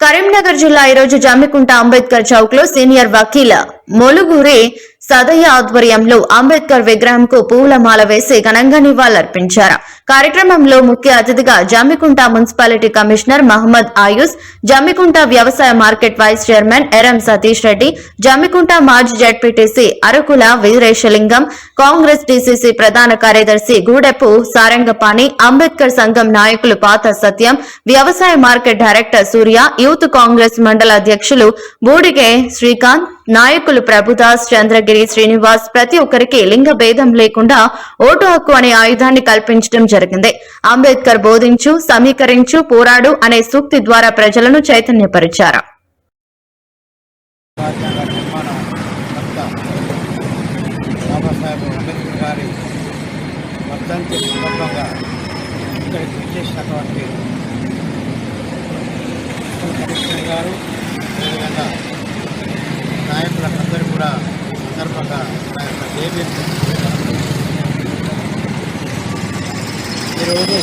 కరీంనగర్ జిల్లా ఈరోజు జమ్మికుంట అంబేద్కర్ చౌక్లో సీనియర్ వకీల మొలుగురి సదయ్య ఆధ్వర్యంలో అంబేద్కర్ విగ్రహంకు పూల మాల వేసి ఘనంగా నివాళులర్పించారు. కార్యక్రమంలో ముఖ్య అతిథిగా జమ్మికుంట మున్సిపాలిటీ కమిషనర్ మహమ్మద్ ఆయుస్ జమ్మికుంట వ్యవసాయ market vice chairman Eram Satish Reddy Jammikunta మాజీ జడ్పీటీసీ అరకుల వీరేశలింగం కాంగ్రెస్ డీసీసీ ప్రధాన కార్యదర్శి గూడెపు సారంగపాణి అంబేద్కర్ సంఘం నాయకులు పాత సత్యం వ్యవసాయ market director Surya youth Congress మండల అధ్యక్షులు బూడిగే శ్రీకాంత్ నాయకులు ప్రభుదాస్ చంద్రగిరి శ్రీనివాస్ ప్రతి ఒక్కరికి లింగ భేదం లేకుండా ఓటు హక్కు అనే ఆయుధాన్ని కల్పించడం జరిగింది. అంబేద్కర్ బోధించు సమీకరించు పోరాడు అనే సూక్తి ద్వారా ప్రజలను చైతన్యపరిచారు. గారు వర్ధంతి సందర్భంగా ఇక్కడికి విచ్చేసినటువంటి మున్సిపల్ కమిషనర్ గారు అదేవిధంగా నాయకులందరూ కూడా ఈ సందర్భంగా నా యొక్క జేబీఎం ఈరోజు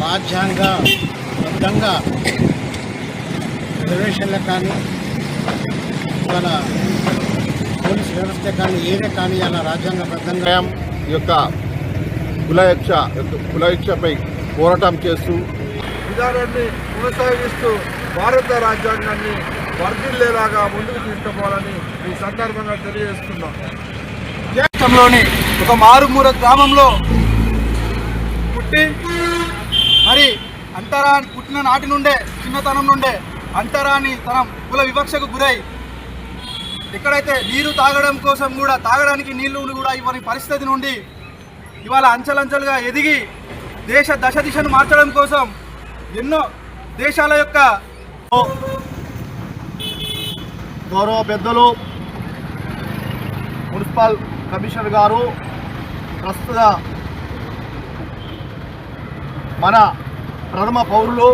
రాజ్యాంగ బద్ధంగా రిజర్వేషన్లకు కానీ మన పోలీస్ వ్యవస్థ కానీ ఏదే కానీ అలా రాజ్యాంగబద్ధంగా యొక్క కులయక్ష కులయక్షపై పోరాటం చేస్తూ విధానాన్ని కొనసాగిస్తూ భారత రాజ్యాంగాన్ని వర్ధిల్లేలాగా ముందుకు తీసుకుపోవాలని ఈ సందర్భంగా తెలియజేస్తున్నాం. రాష్ట్రంలోని ఒక మారుమూర గ్రామంలో పుట్టి మరి అంతరా పుట్టిన నాటి నుండే చిన్నతనం నుండే అంతరాని తనం కుల వివక్షకు గురై ఎక్కడైతే నీరు తాగడం కోసం కూడా తాగడానికి నీళ్ళు కూడా ఇవ్వని పరిస్థితి నుండి ఇవాళ అంచెలంచెలుగా ఎదిగి దేశ దశ దిశను మార్చడం కోసం ఎన్నో దేశాల యొక్క గౌరవ పెద్దలు మున్సిపల్ కమిషనర్ గారు ప్రస్తుత మన ప్రథమ పౌరులు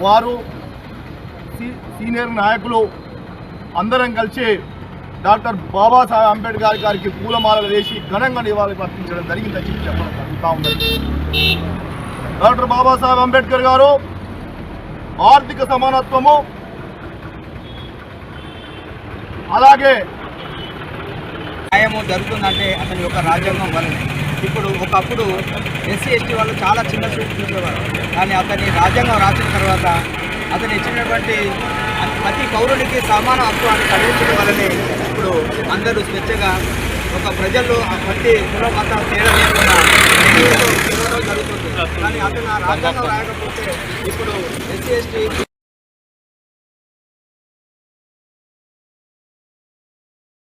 వారు సీ- సీనియర్ నాయకులు అందరం కలిసి డాక్టర్ బాబాసాహెబ్ అంబేద్కర్ గారికి పూలమాలలు వేసి ఘనంగా నివాళులు అర్పించడం జరిగిందని చెప్పి చెప్పడం జరుగుతూ ఉంది. డాక్టర్ బాబాసాహెబ్ అంబేద్కర్ గారు ఆర్థిక సమానత్వము అలాగే న్యాయము జరుగుతుందంటే అతని యొక్క రాజ్యాంగం వల్లనే. ఇప్పుడు ఒకప్పుడు ఎస్సీ ఎస్టీ వాళ్ళు చాలా చిన్న చూపు చూసేవారు. కానీ అతని రాజ్యాంగం రాసిన తర్వాత అతను ఇచ్చినటువంటి ప్రతి పౌరునికి సమాన హక్కు అని కలిగించడం వల్లనే ఇప్పుడు అందరూ స్వేచ్ఛగా ఒక ప్రజల్లో ఆ ప్రతి కుల మత తేడా లేకుండా జరుగుతుంది. కానీ అతను ఆ రాజ్యాంగం రాయకపోతే ఇప్పుడు ఎస్సీ ఎస్టీ